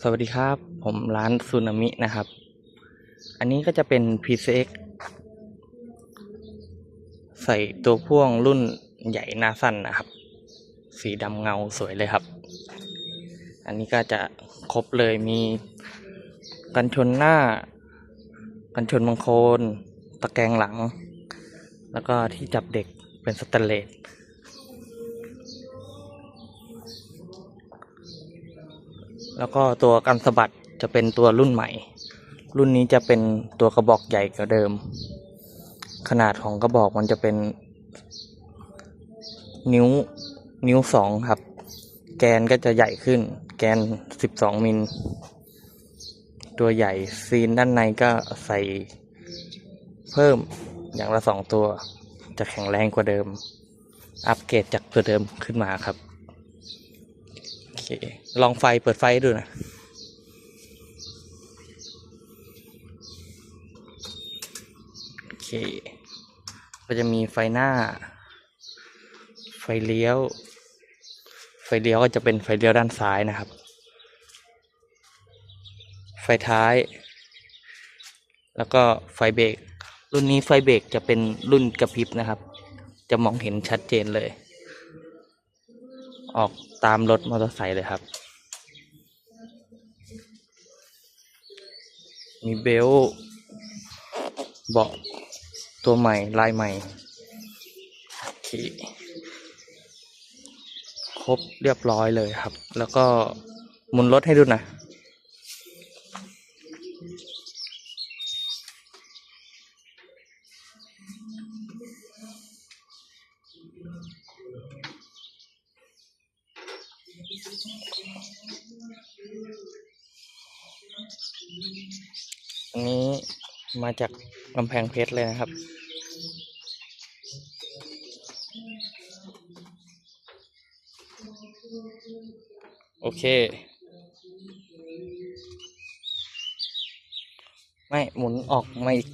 สวัสดีครับ ผมร้านซูนามินะครับ อันนี้ก็จะเป็น PCX ใส่ตัวพ่วงรุ่นใหญ่หน้าสั้นนะครับ สีดำเงาสวยเลยครับ อันนี้ก็จะครบเลยมีกันชนหน้า กันชนบังโคน ตะแกรงหลัง แล้วก็ที่จับเด็กเป็นสแตนเลส แล้วก็ตัวกันสะบัดจะเป็นตัวรุ่นใหม่ รุ่นนี้จะเป็นตัวกระบอกใหญ่กว่าเดิม ขนาดของกระบอกมันจะเป็น นิ้วนิ้วสองครับ แกนก็จะใหญ่ขึ้น แกนสิบสองมิล ตัวใหญ่ซีนด้านในก็ใส่เพิ่มอย่างละสองตัว จะแข็งแรงกว่าเดิม อัปเกรดจากตัวเดิมขึ้นมาครับ เคลองไฟเปิดไฟดูนะโอเคก็จะมีไฟหน้า ไฟเลี้ยว ไฟเลี้ยวก็จะเป็นไฟเลี้ยวด้านซ้ายนะครับ ไฟท้าย แล้วก็ไฟเบรกรุ่นนี้ไฟเบรกจะเป็นรุ่นกระพริบนะครับ จะมองเห็นชัดเจนเลย ออกตามรถมอเตอร์ไซค์เลยครับ มีเบลต์เบาะตัวใหม่ ลายใหม่โอเคครบเรียบร้อยเลยครับ แล้วก็หมุนรถให้ดูนะ อันนี้มาจากกำแพงเพชรเลยนะครับ โอเค ไม่หมุนออกมาอีก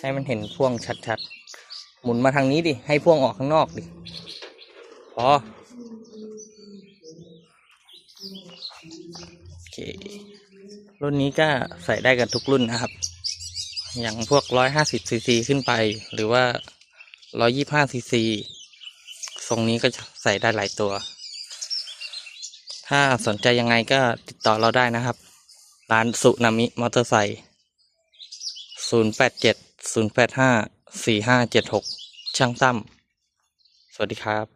ให้มันเห็นพ่วงชัดๆ หมุนมาทางนี้ดิ ให้พ่วงออกข้างนอกดิ พอ โอเค รุ่นนี้ก็ใส่ได้กันทุกรุ่นนะครับ อย่างพวกร้อยห้าสิบซีซีขึ้นไป หรือว่าร้อยี่ห้าซีซีทรงนี้ก็ใส่ได้หลายตัว ถ้าสนใจยังไงก็ติดต่อเราได้นะครับ ร้านสุนามิมอเตอร์ไซค์ศูนย์แปดเจ็ดศูนย์แปดห้าสี่ห้าเจ็ดหกช่างตั้ม สวัสดีครับ